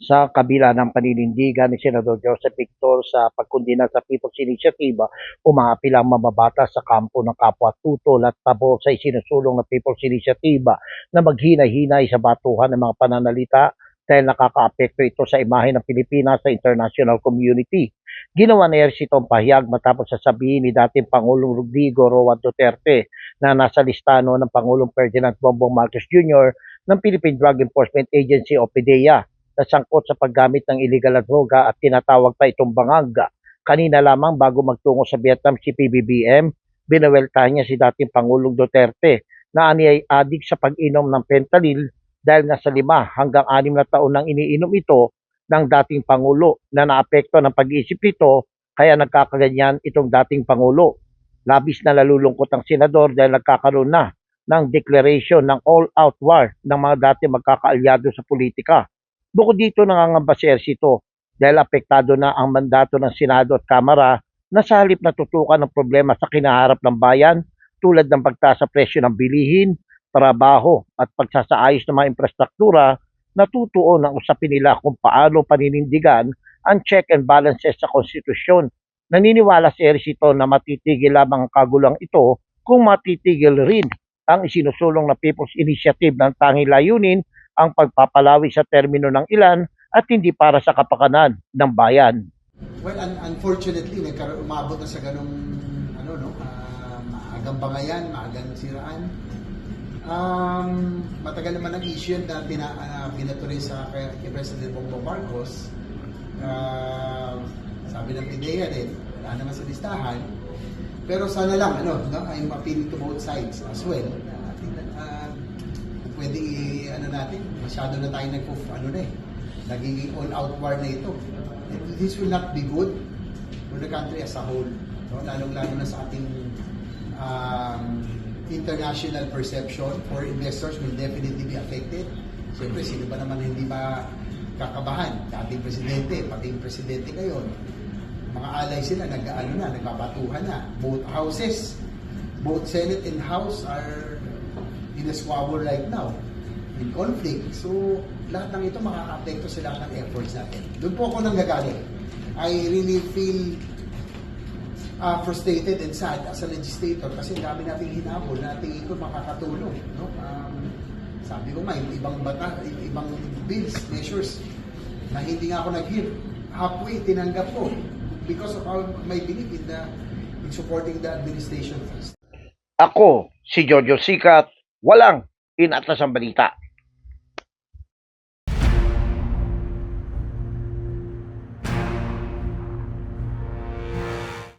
sa kabila ng paninindigan ni Senador Joseph Victor sa pagkundina sa People's Initiative, umaapil ang mababatas sa kampo ng kapwa tutol at pabor sa isinusulong ng People's Initiative na maghinay-hinay sa batuhan ng mga pananalita dahil nakakaapekto ito sa imahe ng Pilipinas sa international community. Ginawa ni Ercito ang pahayag matapos sasabihin ni dating Pangulong Rodrigo Roa Duterte na nasa listano ng Pangulong Ferdinand Bongbong Marcos Jr. ng Philippine Drug Enforcement Agency o PDEA na sangkot sa paggamit ng illegal na droga at tinatawag pa itong bangag. Kanina lamang bago magtungo sa Vietnam si PBBM, binaweltahan niya si dating Pangulong Duterte na ani ay adik sa pag-inom ng fentanyl dahil nga sa lima hanggang anim na taon nang iniinom ito ng dating Pangulo na naapekto ng pag-iisip nito kaya nagkakaganyan itong dating Pangulo. Labis na lalulungkot ang senador dahil nagkakaroon na ng declaration ng all-out war ng mga dati magkakaalyado sa politika. Bukod dito nangangamba si Ercito dahil apektado na ang mandato ng Senado at Kamara na sa halip na tutukan ng problema sa kinaharap ng bayan tulad ng pagtaas sa presyo ng bilihin, trabaho at pagsasaayos ng mga infrastruktura, natutuon ang usapin nila kung paano paninindigan ang check and balances sa konstitusyon. Naniniwala si Ercito na matitigil lamang ang kagulang ito kung matitigil rin ang isinusulong na People's Initiative ng tanging layunin ang pagpapalawi sa termino ng ilan at hindi para sa kapakanan ng bayan. Well, un- unfortunately, nagkaroon umabot na sa ganong ano no, ah, maagang bangayan, maagang siraan. Um, matagal naman ang issue na pina, uh, sa kay, kay President Bongbong Marcos. Ah, sabi ng PIDEA din, wala naman sa listahan. Pero sana lang, ano, no, I'm appealing to both sides as well. Uh, ah, pwede, ano natin, masyado na tayo nagpo, ano na eh, nagiging all-out war na ito. This will not be good for the country as a whole. No? Lalong-lalo na sa ating um, international perception for investors will definitely be affected. Siyempre, sino ba naman hindi ba kakabahan? Dating presidente, pati yung presidente ngayon. Mga alay sila, nag-ano na, nagbabatuhan na. Both houses, both Senate and House are in a squabble right now in conflict. So, lahat ng ito makaka-apekto sa lahat ng efforts natin. Doon po ako nanggagaling. I really feel uh, frustrated and sad as a legislator kasi dami nating hinabol na tingin ko makakatulong. No? Um, sabi ko nga, ibang bata, ibang bills, measures na hindi nga ako nag-hear. Halfway, tinanggap ko because of our, my belief in, the, in supporting the administration first. Ako, si Jojo Sikat, walang inatas ang balita.